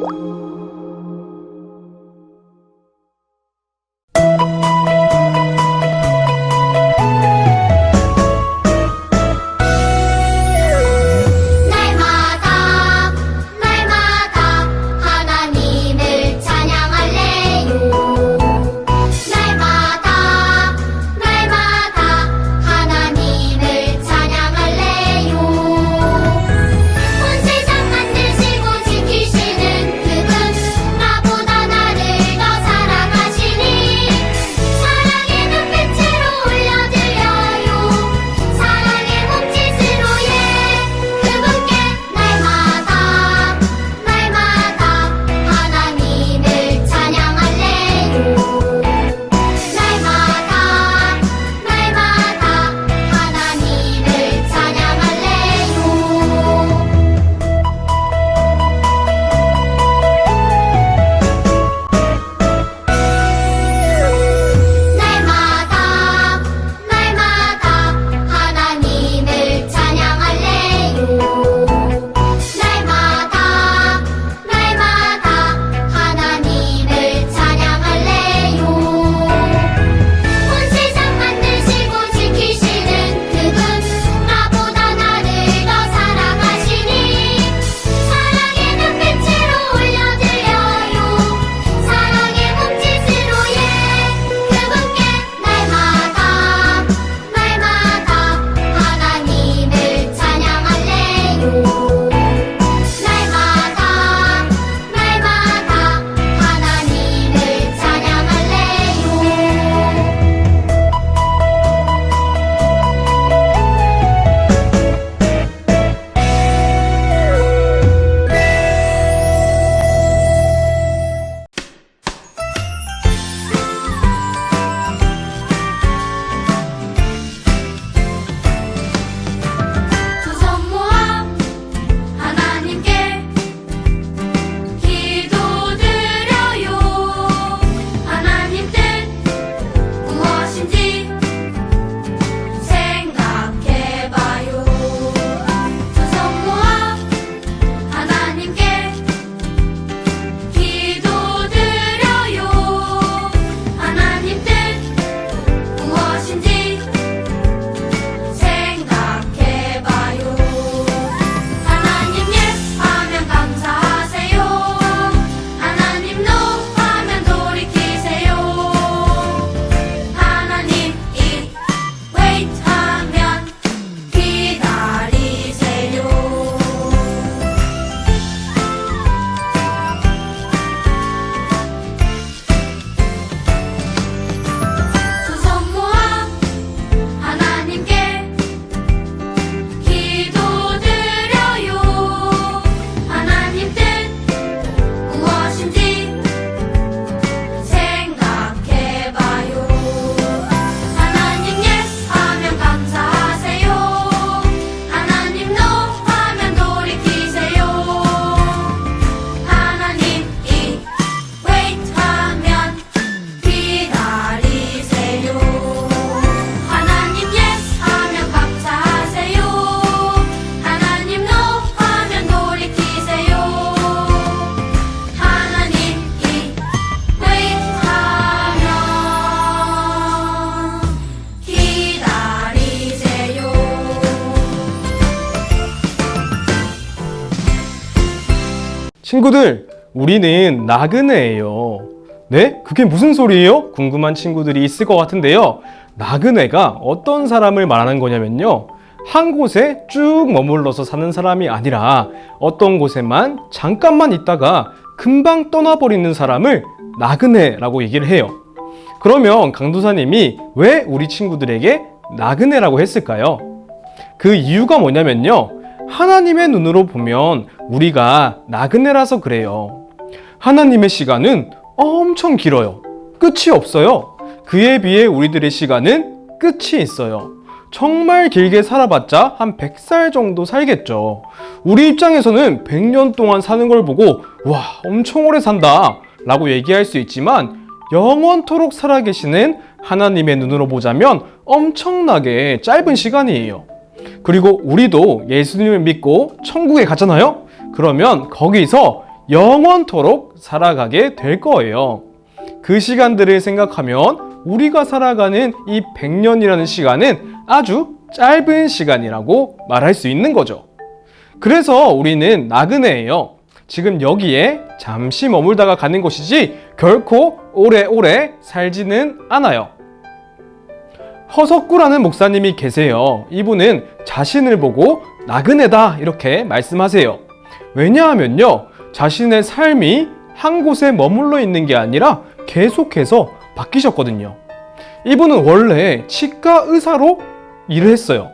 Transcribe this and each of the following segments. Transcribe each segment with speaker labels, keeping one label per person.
Speaker 1: 날마
Speaker 2: 친구들, 우리는 나그네예요. 네? 그게 무슨 소리예요? 궁금한 친구들이 있을 것 같은데요. 나그네가 어떤 사람을 말하는 거냐면요. 한 곳에 쭉 머물러서 사는 사람이 아니라 어떤 곳에만 잠깐만 있다가 금방 떠나버리는 사람을 나그네라고 얘기를 해요. 그러면 강도사님이 왜 우리 친구들에게 나그네라고 했을까요? 그 이유가 뭐냐면요. 하나님의 눈으로 보면 우리가 나그네라서 그래요. 하나님의 시간은 엄청 길어요. 끝이 없어요. 그에 비해 우리들의 시간은 끝이 있어요. 정말 길게 살아봤자 한 100살 정도 살겠죠. 우리 입장에서는 100년 동안 사는 걸 보고 와, 엄청 오래 산다 라고 얘기할 수 있지만 영원토록 살아계시는 하나님의 눈으로 보자면 엄청나게 짧은 시간이에요. 그리고 우리도 예수님을 믿고 천국에 가잖아요? 그러면 거기서 영원토록 살아가게 될 거예요. 그 시간들을 생각하면 우리가 살아가는 이 100년이라는 시간은 아주 짧은 시간이라고 말할 수 있는 거죠. 그래서 우리는 나그네예요. 지금 여기에 잠시 머물다가 가는 것이지 결코 오래오래 살지는 않아요. 허석구라는 목사님이 계세요. 이분은 자신을 보고 나그네다 이렇게 말씀하세요. 왜냐하면요. 자신의 삶이 한 곳에 머물러 있는 게 아니라 계속해서 바뀌셨거든요. 이분은 원래 치과 의사로 일을 했어요.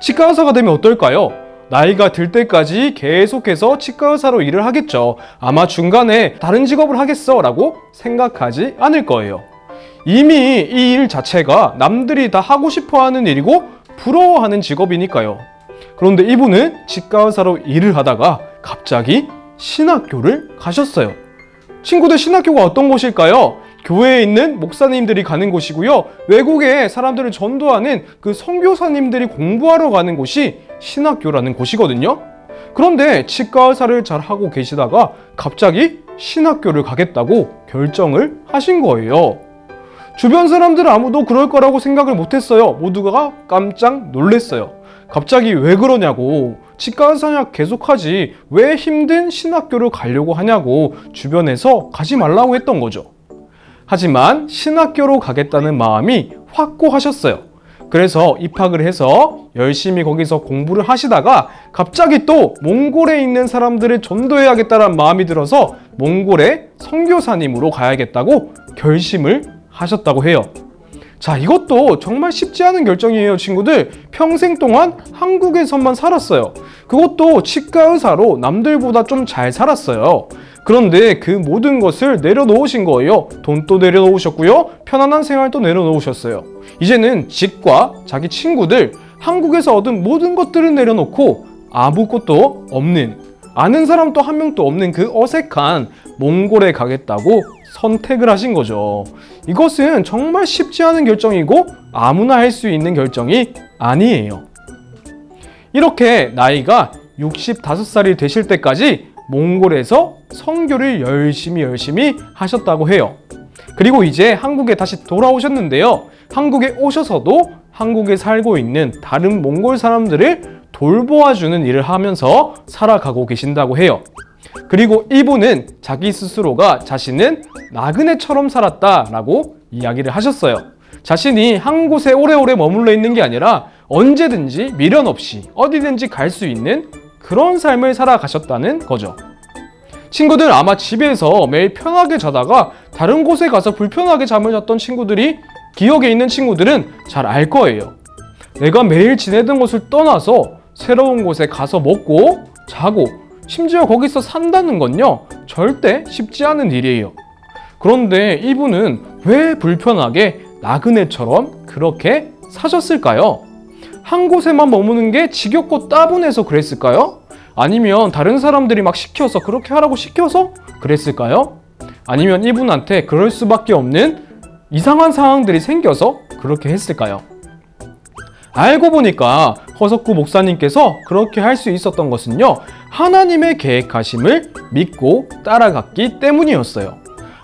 Speaker 2: 치과 의사가 되면 어떨까요? 나이가 들 때까지 계속해서 치과 의사로 일을 하겠죠. 아마 중간에 다른 직업을 하겠어 라고 생각하지 않을 거예요. 이미 이 일 자체가 남들이 다 하고 싶어 하는 일이고 부러워하는 직업이니까요. 그런데 이분은 치과 의사로 일을 하다가 갑자기 신학교를 가셨어요. 친구들 신학교가 어떤 곳일까요? 교회에 있는 목사님들이 가는 곳이고요. 외국에 사람들을 전도하는 그 선교사님들이 공부하러 가는 곳이 신학교라는 곳이거든요. 그런데 치과 의사를 잘 하고 계시다가 갑자기 신학교를 가겠다고 결정을 하신 거예요. 주변 사람들 아무도 그럴 거라고 생각을 못했어요. 모두가 깜짝 놀랐어요. 갑자기 왜 그러냐고. 치과 의사약 계속하지. 왜 힘든 신학교를 가려고 하냐고 주변에서 가지 말라고 했던 거죠. 하지만 신학교로 가겠다는 마음이 확고하셨어요. 그래서 입학을 해서 열심히 거기서 공부를 하시다가 갑자기 또 몽골에 있는 사람들을 전도해야겠다는 마음이 들어서 몽골에 선교사님으로 가야겠다고 결심을 하셨다고 해요. 자, 이것도 정말 쉽지 않은 결정이에요, 친구들. 평생 동안 한국에서만 살았어요. 그것도 치과 의사로 남들보다 좀 잘 살았어요. 그런데 그 모든 것을 내려놓으신 거예요. 돈도 내려놓으셨고요. 편안한 생활도 내려놓으셨어요. 이제는 집과 자기 친구들, 한국에서 얻은 모든 것들을 내려놓고 아무것도 없는, 아는 사람도 한 명도 없는 그 어색한 몽골에 가겠다고 선택을 하신 거죠. 이것은 정말 쉽지 않은 결정이고 아무나 할 수 있는 결정이 아니에요. 이렇게 나이가 65살이 되실 때까지 몽골에서 선교를 열심히 열심히 하셨다고 해요. 그리고 이제 한국에 다시 돌아오셨는데요. 한국에 오셔서도 한국에 살고 있는 다른 몽골 사람들을 돌보아주는 일을 하면서 살아가고 계신다고 해요. 그리고 이분은 자기 스스로가 자신은 나그네처럼 살았다라고 이야기를 하셨어요. 자신이 한 곳에 오래오래 머물러 있는 게 아니라 언제든지 미련 없이 어디든지 갈 수 있는 그런 삶을 살아가셨다는 거죠. 친구들 아마 집에서 매일 편하게 자다가 다른 곳에 가서 불편하게 잠을 잤던 친구들이 기억에 있는 친구들은 잘 알 거예요. 내가 매일 지내던 곳을 떠나서 새로운 곳에 가서 먹고 자고 심지어 거기서 산다는 건요 절대 쉽지 않은 일이에요. 그런데 이분은 왜 불편하게 나그네처럼 그렇게 사셨을까요? 한 곳에만 머무는 게 지겹고 따분해서 그랬을까요? 아니면 다른 사람들이 막 시켜서 그렇게 하라고 시켜서 그랬을까요? 아니면 이분한테 그럴 수밖에 없는 이상한 상황들이 생겨서 그렇게 했을까요? 알고 보니까 허석구 목사님께서 그렇게 할 수 있었던 것은요, 하나님의 계획하심을 믿고 따라갔기 때문이었어요.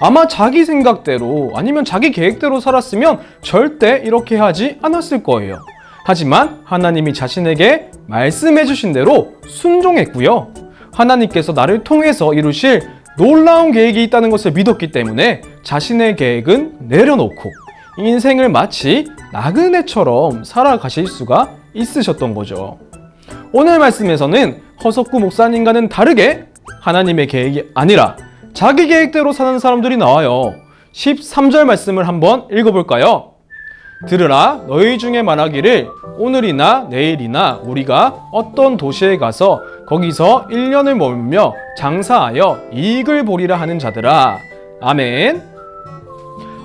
Speaker 2: 아마 자기 생각대로 아니면 자기 계획대로 살았으면 절대 이렇게 하지 않았을 거예요. 하지만 하나님이 자신에게 말씀해 주신 대로 순종했고요. 하나님께서 나를 통해서 이루실 놀라운 계획이 있다는 것을 믿었기 때문에 자신의 계획은 내려놓고 인생을 마치 나그네처럼 살아가실 수가 있으셨던 거죠. 오늘 말씀에서는 허석구 목사님과는 다르게 하나님의 계획이 아니라 자기 계획대로 사는 사람들이 나와요. 13절 말씀을 한번 읽어볼까요? 들으라 너희 중에 말하기를 오늘이나 내일이나 우리가 어떤 도시에 가서 거기서 1년을 머물며 장사하여 이익을 보리라 하는 자들아 아멘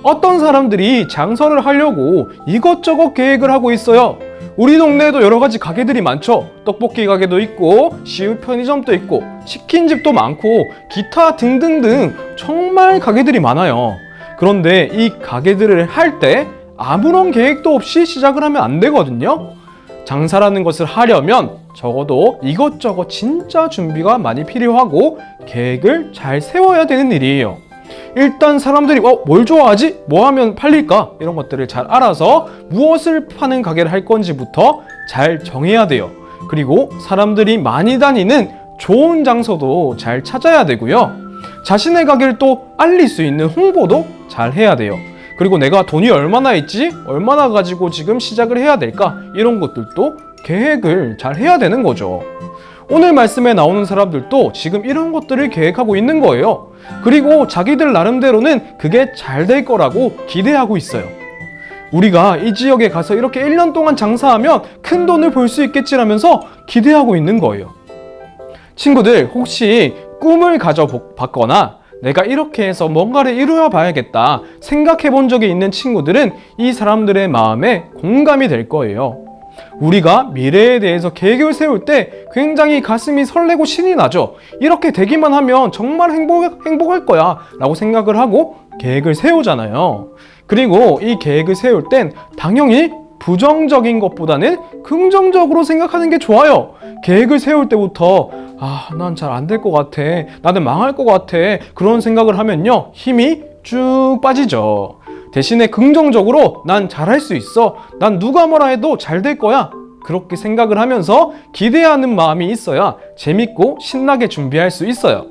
Speaker 2: 어떤 사람들이 장사를 하려고 이것저것 계획을 하고 있어요 우리 동네에도 여러 가지 가게들이 많죠 떡볶이 가게도 있고 시우 편의점도 있고 치킨집도 많고 기타 등등등 정말 가게들이 많아요 그런데 이 가게들을 할 때 아무런 계획도 없이 시작을 하면 안 되거든요. 장사라는 것을 하려면 적어도 이것저것 진짜 준비가 많이 필요하고 계획을 잘 세워야 되는 일이에요. 일단 사람들이 어, 뭘 좋아하지? 뭐 하면 팔릴까? 이런 것들을 잘 알아서 무엇을 파는 가게를 할 건지부터 잘 정해야 돼요. 그리고 사람들이 많이 다니는 좋은 장소도 잘 찾아야 되고요. 자신의 가게를 또 알릴 수 있는 홍보도 잘 해야 돼요. 그리고 내가 돈이 얼마나 있지? 얼마나 가지고 지금 시작을 해야 될까? 이런 것들도 계획을 잘 해야 되는 거죠. 오늘 말씀에 나오는 사람들도 지금 이런 것들을 계획하고 있는 거예요. 그리고 자기들 나름대로는 그게 잘 될 거라고 기대하고 있어요. 우리가 이 지역에 가서 이렇게 1년 동안 장사하면 큰 돈을 벌 수 있겠지라면서 기대하고 있는 거예요. 친구들, 혹시 꿈을 가져봤거나 내가 이렇게 해서 뭔가를 이루어 봐야겠다 생각해 본 적이 있는 친구들은 이 사람들의 마음에 공감이 될 거예요. 우리가 미래에 대해서 계획을 세울 때 굉장히 가슴이 설레고 신이 나죠. 이렇게 되기만 하면 정말 행복, 행복할 거야 라고 생각을 하고 계획을 세우잖아요. 그리고 이 계획을 세울 땐 당연히 부정적인 것보다는 긍정적으로 생각하는 게 좋아요. 계획을 세울 때부터 아, 난 잘 안 될 것 같아. 나는 망할 것 같아. 그런 생각을 하면요. 힘이 쭉 빠지죠. 대신에 긍정적으로 난 잘할 수 있어. 난 누가 뭐라 해도 잘 될 거야. 그렇게 생각을 하면서 기대하는 마음이 있어야 재밌고 신나게 준비할 수 있어요.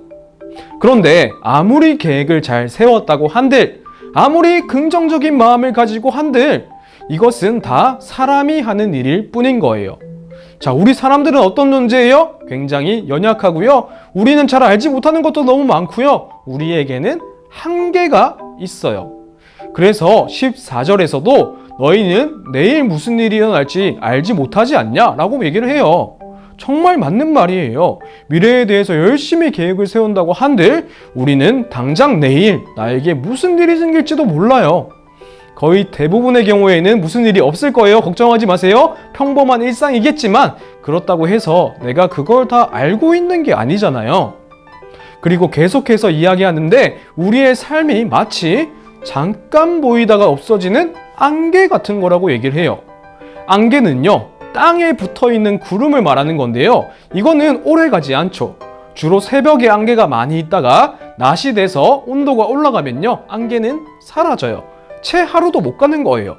Speaker 2: 그런데 아무리 계획을 잘 세웠다고 한들, 아무리 긍정적인 마음을 가지고 한들, 이것은 다 사람이 하는 일일 뿐인 거예요. 자, 우리 사람들은 어떤 존재예요? 굉장히 연약하고요. 우리는 잘 알지 못하는 것도 너무 많고요. 우리에게는 한계가 있어요. 그래서 14절에서도 너희는 내일 무슨 일이 일어날지 알지 못하지 않냐? 라고 얘기를 해요. 정말 맞는 말이에요. 미래에 대해서 열심히 계획을 세운다고 한들 우리는 당장 내일 나에게 무슨 일이 생길지도 몰라요. 거의 대부분의 경우에는 무슨 일이 없을 거예요. 걱정하지 마세요. 평범한 일상이겠지만 그렇다고 해서 내가 그걸 다 알고 있는 게 아니잖아요. 그리고 계속해서 이야기하는데 우리의 삶이 마치 잠깐 보이다가 없어지는 안개 같은 거라고 얘기를 해요. 안개는요, 땅에 붙어 있는 구름을 말하는 건데요. 이거는 오래 가지 않죠. 주로 새벽에 안개가 많이 있다가 낮이 돼서 온도가 올라가면요, 안개는 사라져요. 채 하루도 못 가는 거예요.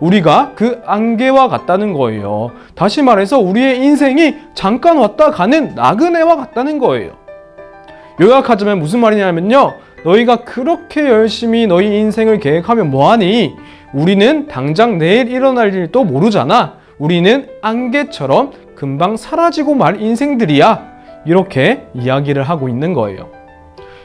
Speaker 2: 우리가 그 안개와 같다는 거예요. 다시 말해서 우리의 인생이 잠깐 왔다 가는 나그네와 같다는 거예요. 요약하자면 무슨 말이냐면요. 너희가 그렇게 열심히 너희 인생을 계획하면 뭐하니? 우리는 당장 내일 일어날 일도 모르잖아. 우리는 안개처럼 금방 사라지고 말 인생들이야. 이렇게 이야기를 하고 있는 거예요.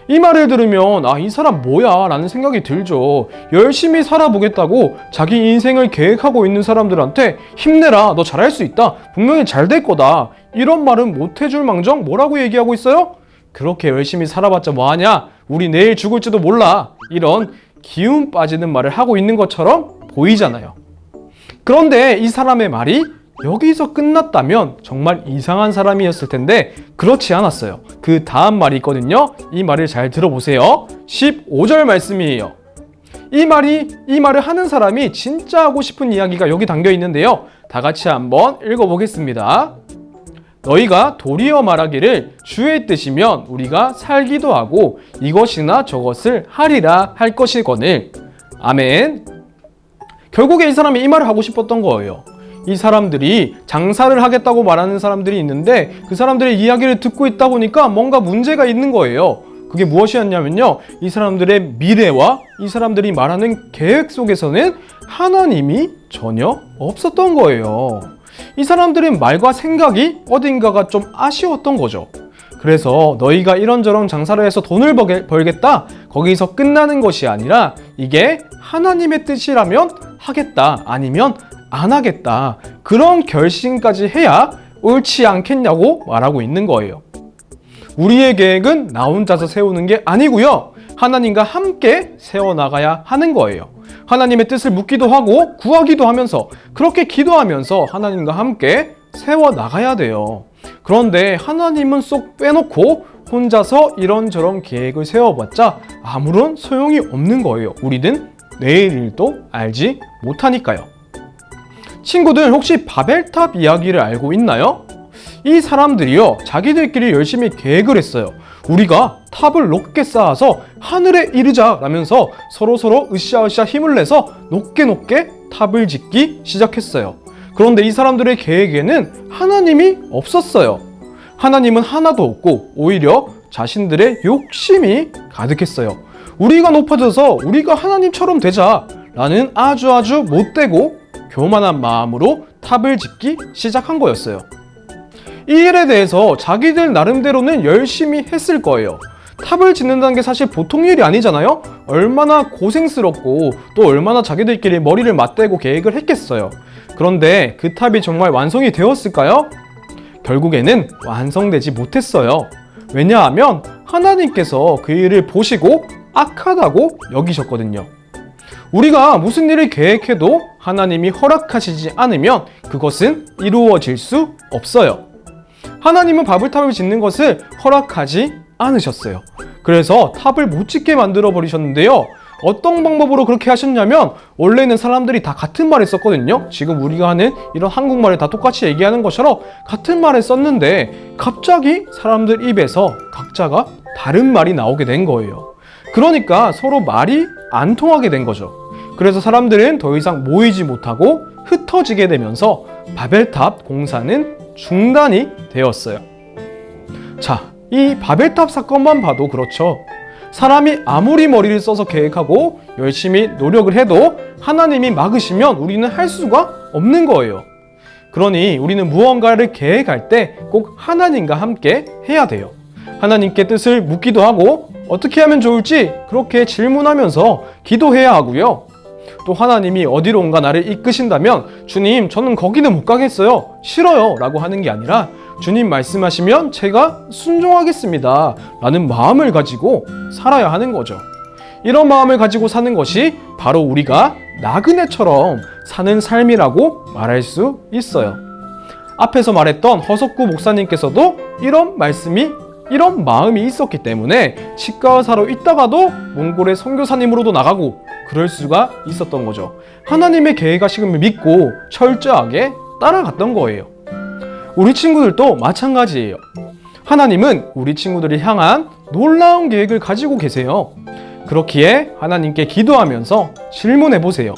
Speaker 2: 이 말을 들으면 아, 이 사람 뭐야? 라는 생각이 들죠. 열심히 살아보겠다고 자기 인생을 계획하고 있는 사람들한테 힘내라. 너 잘할 수 있다. 분명히 잘 될 거다. 이런 말은 못 해줄 망정 뭐라고 얘기하고 있어요? 그렇게 열심히 살아봤자 뭐하냐? 우리 내일 죽을지도 몰라. 이런 기운 빠지는 말을 하고 있는 것처럼 보이잖아요. 그런데 이 사람의 말이 여기서 끝났다면 정말 이상한 사람이었을 텐데 그렇지 않았어요. 그 다음 말이 있거든요. 이 말을 잘 들어보세요. 15절 말씀이에요. 이 말이 이 말을 하는 사람이 진짜 하고 싶은 이야기가 여기 담겨 있는데요. 다 같이 한번 읽어 보겠습니다. 너희가 도리어 말하기를 주의 뜻이면 우리가 살기도 하고 이것이나 저것을 하리라 할 것이거늘. 아멘. 결국에 이 사람이 이 말을 하고 싶었던 거예요. 이 사람들이 장사를 하겠다고 말하는 사람들이 있는데 그 사람들의 이야기를 듣고 있다 보니까 뭔가 문제가 있는 거예요. 그게 무엇이었냐면요. 이 사람들의 미래와 이 사람들이 말하는 계획 속에서는 하나님이 전혀 없었던 거예요. 이 사람들의 말과 생각이 어딘가가 좀 아쉬웠던 거죠. 그래서 너희가 이런저런 장사를 해서 돈을 벌겠다. 거기서 끝나는 것이 아니라 이게 하나님의 뜻이라면 하겠다. 아니면 안 하겠다. 그런 결심까지 해야 옳지 않겠냐고 말하고 있는 거예요. 우리의 계획은 나 혼자서 세우는 게 아니고요. 하나님과 함께 세워나가야 하는 거예요. 하나님의 뜻을 묻기도 하고 구하기도 하면서 그렇게 기도하면서 하나님과 함께 세워 나가야 돼요. 그런데 하나님은 쏙 빼놓고 혼자서 이런저런 계획을 세워봤자 아무런 소용이 없는 거예요. 우리는 내일 일도 알지 못하니까요. 친구들 혹시 바벨탑 이야기를 알고 있나요? 이 사람들이요 자기들끼리 열심히 계획을 했어요. 우리가 탑을 높게 쌓아서 하늘에 이르자 라면서 서로 서로 으쌰으쌰 힘을 내서 높게 높게 탑을 짓기 시작했어요. 그런데 이 사람들의 계획에는 하나님이 없었어요. 하나님은 하나도 없고 오히려 자신들의 욕심이 가득했어요. 우리가 높아져서 우리가 하나님처럼 되자 라는 아주 아주 못되고 교만한 마음으로 탑을 짓기 시작한 거였어요. 이 일에 대해서 자기들 나름대로는 열심히 했을 거예요. 탑을 짓는다는 게 사실 보통 일이 아니잖아요? 얼마나 고생스럽고 또 얼마나 자기들끼리 머리를 맞대고 계획을 했겠어요. 그런데 그 탑이 정말 완성이 되었을까요? 결국에는 완성되지 못했어요. 왜냐하면 하나님께서 그 일을 보시고 악하다고 여기셨거든요. 우리가 무슨 일을 계획해도 하나님이 허락하시지 않으면 그것은 이루어질 수 없어요. 하나님은 바벨탑을 짓는 것을 허락하지 않으셨어요. 그래서 탑을 못 짓게 만들어 버리셨는데요. 어떤 방법으로 그렇게 하셨냐면 원래는 사람들이 다 같은 말을 썼거든요. 지금 우리가 하는 이런 한국말을 다 똑같이 얘기하는 것처럼 같은 말을 썼는데 갑자기 사람들 입에서 각자가 다른 말이 나오게 된 거예요. 그러니까 서로 말이 안 통하게 된 거죠. 그래서 사람들은 더 이상 모이지 못하고 흩어지게 되면서 바벨탑 공사는 중단이 되었어요. 자, 이 바벨탑 사건만 봐도 그렇죠. 사람이 아무리 머리를 써서 계획하고 열심히 노력을 해도 하나님이 막으시면 우리는 할 수가 없는 거예요. 그러니 우리는 무언가를 계획할 때 꼭 하나님과 함께 해야 돼요. 하나님께 뜻을 묻기도 하고 어떻게 하면 좋을지 그렇게 질문하면서 기도해야 하고요. 또 하나님이 어디론가 나를 이끄신다면 주님 저는 거기는 못 가겠어요 싫어요 라고 하는 게 아니라 주님 말씀하시면 제가 순종하겠습니다 라는 마음을 가지고 살아야 하는 거죠 이런 마음을 가지고 사는 것이 바로 우리가 나그네처럼 사는 삶이라고 말할 수 있어요 앞에서 말했던 허석구 목사님께서도 이런 말씀이 이런 마음이 있었기 때문에 치과 의사로 있다가도 몽골의 선교사님으로도 나가고 그럴 수가 있었던 거죠. 하나님의 계획하심을 믿고 철저하게 따라갔던 거예요. 우리 친구들도 마찬가지예요. 하나님은 우리 친구들이 향한 놀라운 계획을 가지고 계세요. 그렇기에 하나님께 기도하면서 질문해 보세요.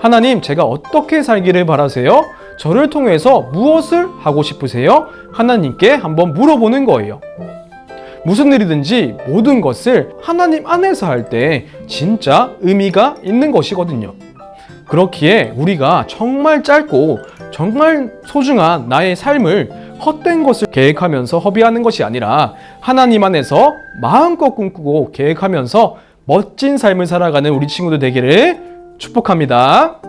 Speaker 2: 하나님, 제가 어떻게 살기를 바라세요? 저를 통해서 무엇을 하고 싶으세요? 하나님께 한번 물어보는 거예요. 무슨 일이든지 모든 것을 하나님 안에서 할 때 진짜 의미가 있는 것이거든요. 그렇기에 우리가 정말 짧고 정말 소중한 나의 삶을 헛된 것을 계획하면서 허비하는 것이 아니라 하나님 안에서 마음껏 꿈꾸고 계획하면서 멋진 삶을 살아가는 우리 친구들 되기를 축복합니다.